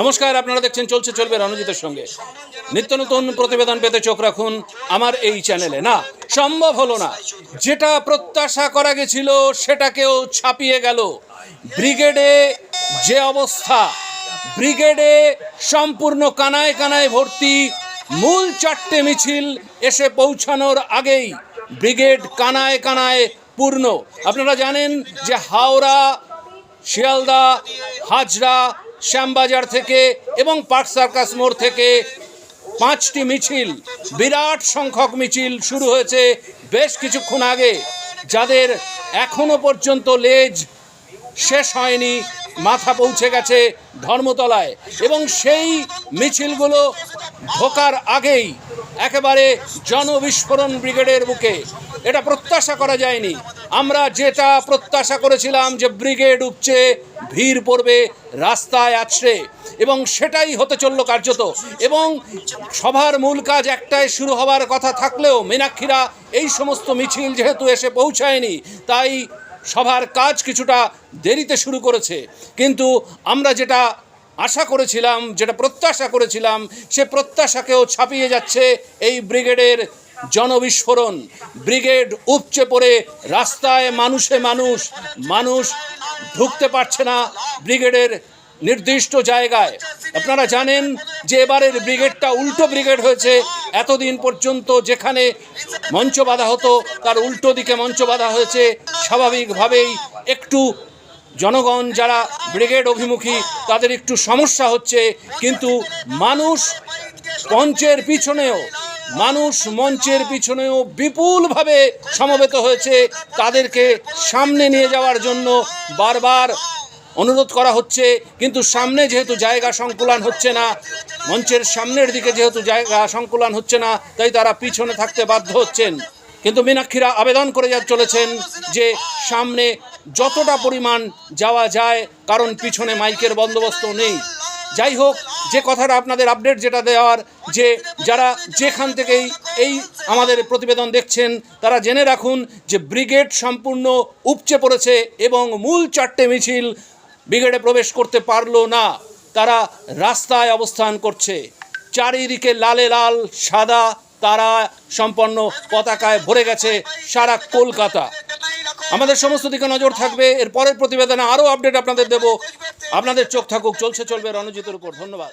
নমস্কার, আপনারা দেখছেন চলছে, চলবে রণজিতের সঙ্গে। নিত্য নতুন প্রতিবেদন পেতে চোখ রাখুন আমার এই চ্যানেলে। না, সম্ভব হলো না। যেটা প্রত্যাশা করা গেছিল, সেটাকেও ছাপিয়ে গেল। ব্রিগেডে যে অবস্থা, ব্রিগেডে সম্পূর্ণ কানায় কানায় ভর্তি মূল চারটে মিছিল এসে পৌঁছানোর আগেই ব্রিগেড কানায় কানায় পূর্ণ। আপনারা জানেন যে হাওড়া, শিয়ালদা, হাজরা শ্যামবাজার থেকে এবং পার্ক সার্কাস মোড় থেকে পাঁচটি মিছিল, বিরাট সংখ্যক মিছিল শুরু হয়েছে বেশ কিছুক্ষণ আগে, যাদের এখনও পর্যন্ত লেজ শেষ হয়নি, মাথা পৌঁছে গেছে ধর্মতলায়। এবং সেই মিছিলগুলো ঢোকার আগেই একেবারে জনবিস্ফোরণ ব্রিগেডের বুকে। এটা প্রত্যাশা করা যায়নি। আমরা যেটা প্রত্যাশা করেছিলাম যে ব্রিগেড উপচে ভিড় পড়বে, রাস্তায় আছড়ে, এবং সেটাই হতে চলল কার্যত। এবং সভার মূল কাজ একটাই শুরু হওয়ার কথা থাকলেও মীনাক্ষীরা এই সমস্ত মিছিল যেহেতু এসে পৌঁছায়নি, তাই সভার কাজ কিছুটা দেরিতে শুরু করেছে। কিন্তু আমরা যেটা আশা করেছিলাম, যেটা প্রত্যাশা করেছিলাম, সে প্রত্যাশাকেও ছাপিয়ে যাচ্ছে এই ব্রিগেডের জনবিস্ফোরণ। ব্রিগেড উপচে পড়ে, রাস্তায় মানুষে মানুষ মানুষ ঢুকতে পারছে না ব্রিগেডের নির্দিষ্ট জায়গায়। আপনারা জানেন যে এবারের ব্রিগেডটা উল্টো ব্রিগেড হয়েছে, এতদিন পর্যন্ত যেখানে মঞ্চ বাঁধা হতো, তার উল্টো দিকে মঞ্চ বাঁধা হয়েছে। স্বাভাবিকভাবেই একটু জনগণ যারা ব্রিগেড অভিমুখী, তাদের একটু সমস্যা হচ্ছে, কিন্তু মানুষ মঞ্চের পিছনেও মানুষ মঞ্চের পিছনেও বিপুলভাবে সমবেত হয়েছে। তাদেরকে সামনে নিয়ে যাওয়ার জন্য বারবার অনুরোধ করা হচ্ছে। কিন্তু সামনে যেহেতু জায়গা সংকুলান হচ্ছে না, মঞ্চের সামনের দিকে যেহেতু জায়গা সংকুলান হচ্ছে না, তাই তারা পিছনে থাকতে বাধ্য হচ্ছেন। কিন্তু মীনাক্ষীরা আবেদন করে যা চলেছেন যে সামনে যতটা পরিমাণ যাওয়া যায়, কারণ পিছনে মাইকের বন্দোবস্ত নেই। যাই হোক, যে কথাটা আপনাদের আপডেট যেটা দেওয়ার, যে যারা যেখান থেকেই এই আমাদের প্রতিবেদন দেখছেন, তারা জেনে রাখুন যে ব্রিগেড সম্পূর্ণ উপচে পড়েছে এবং মূল চারটে মিছিল ব্রিগেডে প্রবেশ করতে পারল না। তারা রাস্তায় অবস্থান করছে। চারিদিকে লালে লাল, সাদা তারা সম্পন্ন পতাকায় ভরে গেছে সারা কলকাতা। আমাদের সমস্ত দিকে নজর থাকবে। এর পরের প্রতিবেদনে আরও আপডেট আপনাদের দেব। আপনাদের চোখ থাকুক, চলছে, চলবে রণজিতের উপর। ধন্যবাদ।